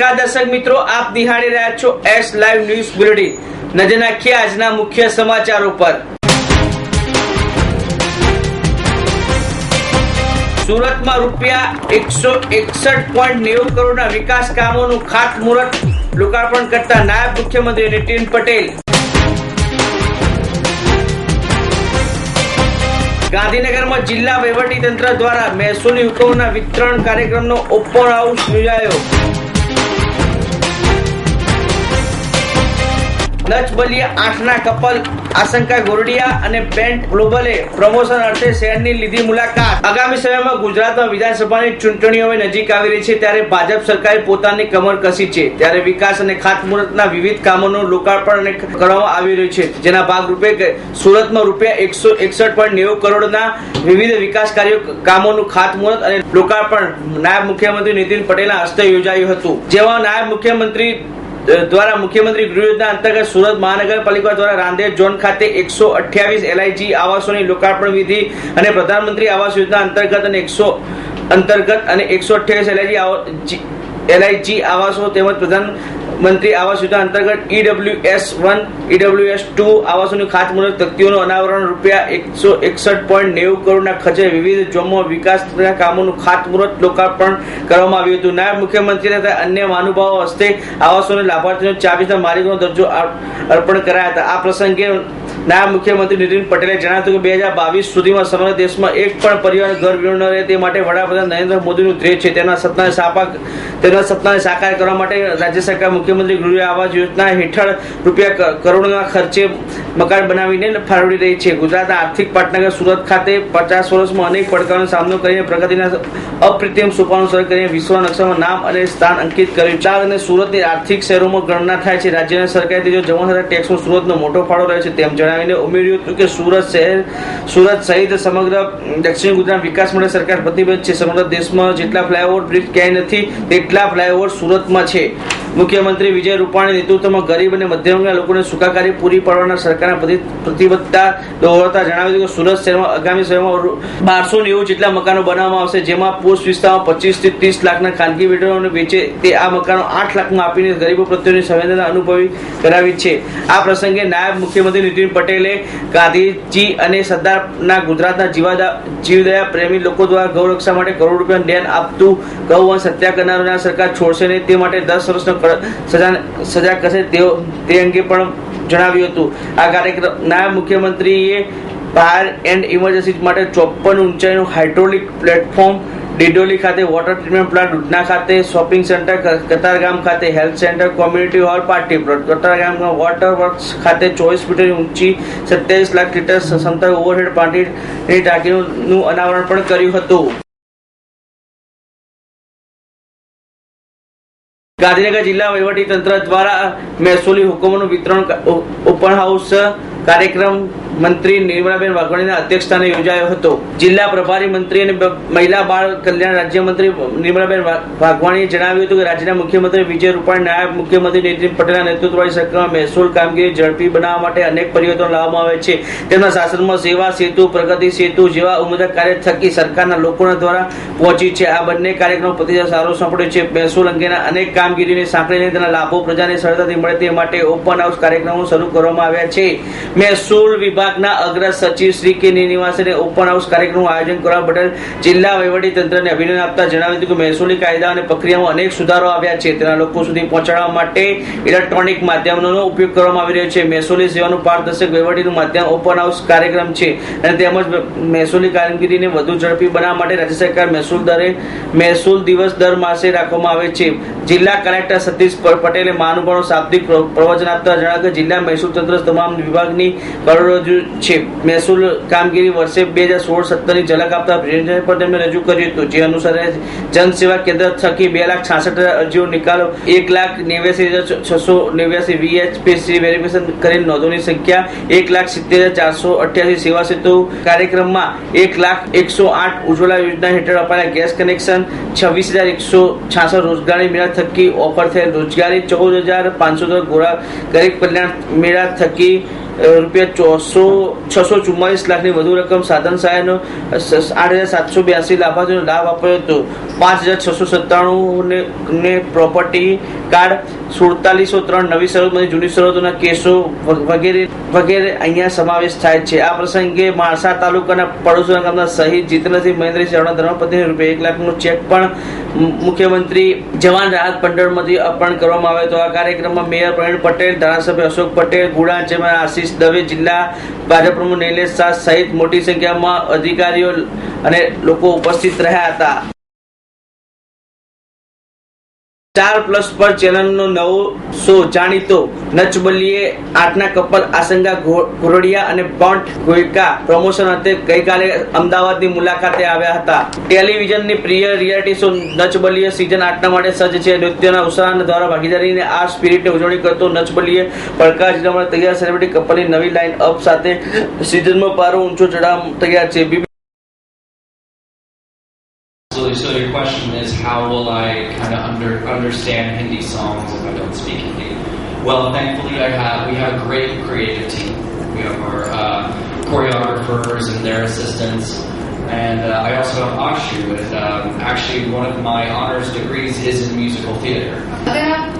નમસ્કાર દર્શક મિત્રો, આપ નિહાળી રહ્યા છો એસ લાઈવ ન્યૂઝ બુલેટિન નજર નાખીએ આજના મુખ્ય સમાચારો પર. સુરતમાં રૂપિયા એકસો એકસઠ પોઈન્ટ નેવું કરોડના વિકાસ કામોનું ખાતમુહૂર્ત લોકાર્પણ કરતા નાયબ મુખ્યમંત્રી નીતિન પટેલ. ગાંધીનગરમાં જિલ્લા વહીવટી તંત્ર દ્વારા મહેસૂલી હુકમના વિતરણ કાર્યક્રમનો ઓપન હાઉસ યોજાયો. નચબલિયા આઠના કપલ, આશંકા ગોરડિયા અને બેન્ટ ગ્લોબલે પ્રમોશન અર્થે શહેરની લીધી મુલાકાત. આગામી સમયમાં ગુજરાતમાં વિધાનસભાની ચૂંટણીઓ નજીક આવી રહી છે, ત્યારે ભાજપ સરકારે પોતાની કમર કસી છે. ત્યારે વિકાસ અને ખાતમુહૂર્તના વિવિધ કામોનું લોકાર્પણ કરવામાં આવી રહ્યું છે. જેના ભાગરૂપે સુરતમાં રૂપિયા એકસો એકસઠ પોઈન્ટ નેવું કરોડના વિવિધ વિકાસ કાર્યો કામોનું ખાતમુહૂર્ત અને લોકાર્પણ નાયબ મુખ્યમંત્રી નીતિન પટેલના હસ્તે યોજાયું હતું. જેમાં નાયબ મુખ્યમંત્રી દ્વારા મુખ્યમંત્રી ગૃહ યોજના અંતર્ગત સુરત મહાનગરપાલિકા દ્વારા રાંદેર ઝોન ખાતે એકસો અઠ્યાવીસ એલઆઈજી આવાસોની લોકાર્પણ વિધિ અને પ્રધાનમંત્રી આવાસ યોજના અંતર્ગત અને એકસો અંતર્ગત અને એકસો અઠ્યાવીસ એલઆઈજી એલઆઈજી આવાસો તેમજ પ્રધાનમંત્રી આવાસ યોજના અંતર્ગત ઈડબ્લ્યુએસ વન ઈડબ્લ્યુએસ ટુ આવાસોની ખાતમુહૂર્ત તકતીઓનું અનાવરણ રૂપિયા એકસો એકસઠ પોઈન્ટ નેવું કરોડના ખર્ચે વિવિધ જોમો વિકાસના કામોનું ખાતમુહૂર્ત લોકાર્પણ કરવામાં આવ્યું હતું. નાયબ મુખ્યમંત્રી તથા અન્ય મહાનુભાવો હસ્તે આવાસોને લાભાર્થીઓને ચાવીસના માલિકોનો દરજ્જો અર્પણ કરાયા હતા. આ પ્રસંગે નાયબ મુખ્યમંત્રી નીતિન પટેલે જણાવ્યું કે બે હજાર બાવીસ સુધીમાં સમગ્ર દેશમાં એક પણ પરિવાર ઘર વિહોણ ન રહે તે માટે વડાપ્રધાન નરેન્દ્ર મોદીનું ધ્યેય છે. તેના સપનાને સાપા તેના સપનાને સાકાર કરવા માટે રાજ્ય સરકાર, મુખ્યમંત્રી ગૃહ આવાસ યોજના હેઠળ રૂપિયા કરોડના ખર્ચે મકાન બનાવીને ફાળવી રહી છે. ગુજરાતના આર્થિક પાટનગર સુરત ખાતે પચાસ વર્ષમાં અનેક પડકારોનો સામનો કરીને પ્રગતિના અપ્રતિમ સોપાનો સર કરીને વિશ્વના નકશામાં નામ અને સ્થાન અંકિત કર્યું. ચાર અને સુરતની આર્થિક શહેરોમાં ગણના થાય છે. રાજ્યના સરકારે ત્રીજો જમા થતા ટેક્સમાં સુરતનો મોટો ફાળો રહ્યો છે તેમ જણાવીને ઉમેર્યું હતું કે સુરત શહેર, સુરત સહિત સમગ્ર દક્ષિણ ગુજરાત વિકાસ માટે સરકાર પ્રતિબદ્ધ છે. સમગ્ર દેશમાં જેટલા ફ્લાયઓવર બ્રિજ ક્યાંય નથી, તેટલા ફ્લાયઓવર સુરતમાં છે. મુખ્યમંત્રી વિજય રૂપાણી નેતૃત્વમાં ગરીબ અને મધ્યમના લોકોને સુખાકારી પૂરી પાડવાના સરકારના પ્રતિ- પ્રતિબદ્ધતા દોહરાવતા જણાવ્યું હતું કે સુરત શહેરમાં, આગામી સમયમાં બારસો નેવું જેટલા મકાનો બનાવવામાં આવશે, જેમાં પોસ્ટ વિસ્તારમાં પચીસથી ત્રીસ લાખના ખાનગી બિલ્ડરોને વેચે તે આ મકાનો આઠ લાખમાં આપીને ગરીબો પ્રત્યેની સંવેદના અનુભવી કરાવી છે. આ પ્રસંગે નાયબ મુખ્યમંત્રી નીતિન પટેલે ગાંધીજી અને સરદારના ગુજરાતના જીવાદા, જીવદયા પ્રેમી લોકો દ્વારા ગૌરક્ષા માટે કરોડ રૂપિયા દેન આપતું ગૌવંશ હત્યા કરનારોને સરકાર છોડશે નહીં, તે માટે દસ વર્ષનો સજા કરશે તેઓ તે અંગે પણ જણાવ્યું હતું. આ કાર્યક્રમ નાયબ મુખ્યમંત્રીએ ફાયર એન્ડ ઇમરજન્સી માટે ચોપન ઊંચાઈનું હાઇડ્રોલિક પ્લેટફોર્મ ડિડોલી ખાતે વોટર ટ્રીટમેન્ટ પ્લાન્ટ ઉધના ખાતે શોપિંગ સેન્ટર કતારગામ ખાતે health centre, community hall, party plot. કતારગામમાં water works ખાતે ચોવીસ મીટરની ઊંચી સત્યાવીસ લાખ લીટર ક્ષમતા ઓવરહેડ પાર્ટીની ટાંકીનું અનાવરણ પણ કર્યું હતું. ગાંધીનગર જિલ્લા વહીવટી તંત્ર દ્વારા મહેસૂલી હુકમોનું વિતરણ ઓપન હાઉસ કાર્યક્રમ મંત્રી નિર્મળાબેન વાઘવાણીના અધ્યક્ષસ્થાને યોજાયો હતો. જિલ્લા પ્રભારી મંત્રી અને મહિલા બાળ કલ્યાણ રાજ્યમંત્રી નિર્મળાબેન વાઘવાણીએ જણાવ્યું હતું કે રાજ્યના મુખ્યમંત્રી વિજય રૂપાણી, નાયબ મુખ્યમંત્રી નીતિન પટેલના નેતૃત્વવાળી સરકારમાં મહેસૂલ કામગીરી ઝડપી બનાવવા માટે અનેક પરિવર્તનો લાવવામાં આવે છે. તેમના શાસનમાં સેવા સેતુ, પ્રગતિ સેતુ જેવા ઉમદા કાર્ય થકી સરકારના લોકોના દ્વારા પહોંચી છે. આ બંને કાર્યક્રમ પ્રતિસાદ સારો સાંપડ્યો છે. મહેસૂલ અંગેના અનેક કામગીરીને સાંકળીને તેના લાભો પ્રજાને સરળતાથી મળે તે માટે ઓપન હાઉસ કાર્યક્રમો શરૂ કરવામાં આવ્યા છે. મહેસૂલ વિભાગના અગ્ર સચિવ શ્રી કે નિવાસને ઓપન હાઉસ કાર્યક્રમનું આયોજન કરવા બદલ જિલ્લા તંત્રને અભિનંદન આપતા જણાવ્યું હતું કે મહેસૂલી કાયદા અને પ્રક્રિયામાં અનેક સુધારો આવ્યા છે. તેના લોકો સુધી પહોંચાડવા માટે ઇલેક્ટ્રોનિક માધ્યમનો ઉપયોગ કરવામાં આવી રહ્યો છે. મહેસૂલી સેવાનું પારદર્શક વહીવટીનું માધ્યમ ઓપન હાઉસ કાર્યક્રમ છે અને તેમજ મહેસૂલી કામગીરીને વધુ ઝડપી બનાવવા માટે રાજ્ય સરકાર મહેસૂલ દરે મહેસૂલ દિવસ દર માસે રાખવામાં આવે છે. જિલ્લા કલેક્ટર સતીશ પટેલે મહાનુભાવનું શાબ્દિક પ્રવચન આપતા જણાવ્યું કે જિલ્લા મહેસૂલ તંત્ર તમામ વિભાગની કરોડરજ્જુ છે. મહેસૂલ કામગીરી વર્ષે બે હજાર સોળ સત્તરની ઝલક આપતા પ્રેઝન્ટેશન પર તેમણે રજૂ કર્યું હતું. જે અનુસારે જનસેવા કેન્દ્ર થકી બે લાખ છાસઠ હજાર અરજીઓ નિકાલો. એક લાખ નેવ્યાસી હજાર છસો નેવ્યાસી વીએચપીસી વેરિફિકેશન કરીને નોંધોની સંખ્યા એક લાખ સિત્તેર હજાર ચારસો અઠ્યાસી સેવા સેતુ કાર્યક્રમમાં એક લાખ એકસો આઠ ઉજ્જવલા યોજના હેઠળ અપાયેલા ગેસ કનેક્શન, છવ્વીસ હજાર એકસો છાસઠ રોજગારી મેળા થકી ઓફર થયેલ રોજગારી, ચૌદ હજાર પાંચસો ગોળા ગરીબ કલ્યાણ મેળા થકી રૂપિયા ચોસો, છસો ચુમ્માલીસ લાખની વધુ રકમ સાધન સહાયનો આઠ હજાર સાતસો બ્યાસી લાભાર્થીઓને લાભ આપ્યો હતો. પાંચ હજાર છસો સત્તાણું ને પ્રોપર્ટી કાર્ડ, સુડતાલીસો ત્રણ નવી શરતમાંથી જૂની શરતોના કેસો વગેરે વગેરે અહીંયા સમાવેશ થાય છે. આ પ્રસંગે માણસા તાલુકાના પડોશના ગામના શહીદ જીતનસિંહ મહેન્દ્રસિંહ શર્મા ધર્મપતિને રૂપિયા એક લાખનો ચેક પણ મુખ્યમંત્રી જવાન રાહત મંડળમાંથી અર્પણ કરવામાં આવ્યો હતો. આ કાર્યક્રમમાં મેયર પ્રવીણ પટેલ, ધારાસભ્ય અશોક પટેલ, ગુડા ચેરમેન આશીષ દવે જિલ્લા ભાજપ પ્રમુખ નિલેશ શાહ સહિત મોટી સંખ્યામાં અધિકારીઓ અને લોકો ઉપસ્થિત રહ્યા હતા. સ્ટાર પ્લસ પર ચેનલનો નવો શો જાણીતો નચબલીએ આઠના કપલ આસંગા ઘોરડિયા અને બોન્ટ ગોયકા પ્રમોશન અર્થે ગઈકાલે અમદાવાદની મુલાકાતે આવ્યા હતા. ટેલિવિઝનની પ્રિય રિયાલિટી શો નચબલીએ સિઝન આઠના માટે સજ્જ છે. નૃત્યના ઉત્સાહ દ્વારા ભાગીદારીને આ સ્પિરિટની ઉજવણી કરતો નચબલીએ પડકાર જિલ્લામાં તૈયાર સેલિબ્રિટી કપલની નવી લાઇન અપ સાથે સિઝનમાં પારો ઊંચો ચડાવવા તૈયાર છે. So, so your question is how will I kind of under, understand Hindi songs if I don't speak Hindi? Well, thankfully I have we have a great creative team. We have our uh, choreographers and their assistants, and uh, I also have Ashu. And um, actually, one of my honors degrees is in musical theater. अगर आप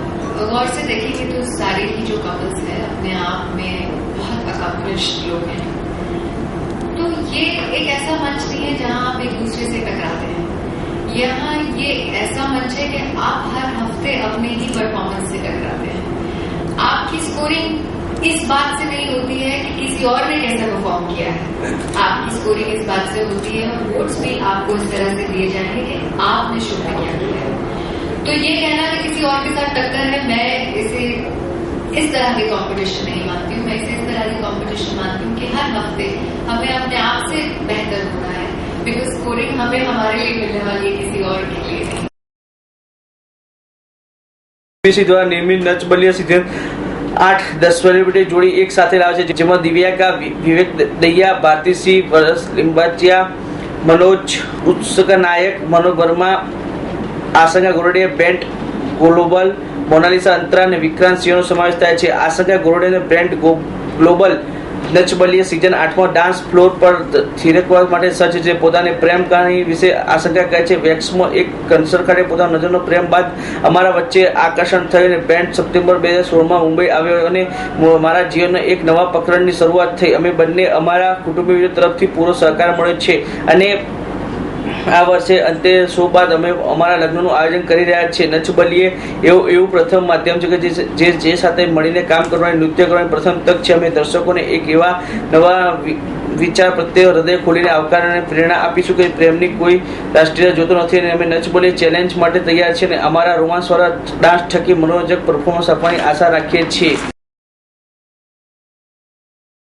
गौर से देखेंगे तो सारे ही जो couples हैं अपने आप में बहुत अकम्पलिश्ड लोग हैं तो ये एक ऐसा मंच नहीं है जहां आप एक दूसरे से टकराते हैं यहाँ ये ऐसा मंच है कि आप हर हफ़्ते अपने ही परफॉर्मेंस से टकराते हैं। आपकी स्कोरिंग इस बात से नहीं होती है कि किसी और ने कैसा परफॉर्म किया है। आपकी स्कोरिंग इस बात से होती है और वोट्स भी आपको इस तरह से दिए जाएँगे कि आपने शुभ क्या है। तो ये कहना कि किसी और के साथ टक्कर है, मैं इसे इस तरह की कंपटीशन नहीं मानती हूँ। मैं इसे इस तरह की कंपटीशन मानती हूँ कि हर हफ़्ते हमें अपने आप से बेहतर होना है। बिकॉज स्कोरिंग हमें हमारे लिए मिलने वाली है किसी और के लिए नहीं બીબીસી દ્વારા નિર્મિત નચ બલિયા સિઝન આઠ દસ સેલિબ્રિટી જોડી એક સાથે લાવે છે જેમાં દિવ્યાકા વિ- વિવેક દૈયા ભારતીસિંહ વરસ લિંબાચિયા મનોજ ઉત્સક નાયક મનોજ વર્મા આસંગા ગોરડિયા બેન્ટ ગ્લોબલ મોનાલિસા અંતરા અને વિક્રાંત સિંહનો સમાવેશ થાય છે આસંગા ગોરડિયા અને બ્રેન્ડ ગો- ગ્લોબલ નચબલીએ સિઝન આઠમો ડાન્સ ફ્લોર પર થિરકવા માટે સજ્જ છે. પોતાની પ્રેમ કહાની વિશે આશંકા કહે છે. વેક્સમાં એક કન્સર્ટ ખાતે પોતાના નજરનો પ્રેમ બાદ અમારા વચ્ચે આકર્ષણ થયું અને બેન્ડ સપ્ટેમ્બર બે હજાર સોળમાં મુંબઈ આવ્યો અને મારા જીવનના એક નવા પ્રકરણની શરૂઆત થઈ. અમે બંને અમારા કુટુંબીઓ તરફથી પૂરો સહકાર મળ્યો છે. અને આ વર્ષે અંતે શો બાદ અમે અમારા લગ્નનું આયોજન કરી રહ્યા છીએ? નચબલીએ એવું એવું પ્રથમ માધ્યમ છે કે જે જે સાથે મળીને કામ કરવાની, નૃત્ય કરવાની પ્રથમ તક છે. અમે દર્શકોને એક એવા નવા વિચાર, પ્રત્યે હૃદય ખોલીને આવકાર અને પ્રેરણા આપીશું કે પ્રેમની કોઈ રાષ્ટ્રીય જોતો નથી અને અમે નચબલી ચેલેન્જ માટે તૈયાર છીએ અને અમારા રોમાંસવાળા ડાન્સ થકી મનોરંજક પરફોર્મન્સ આપવાની આશા રાખીએ છીએ.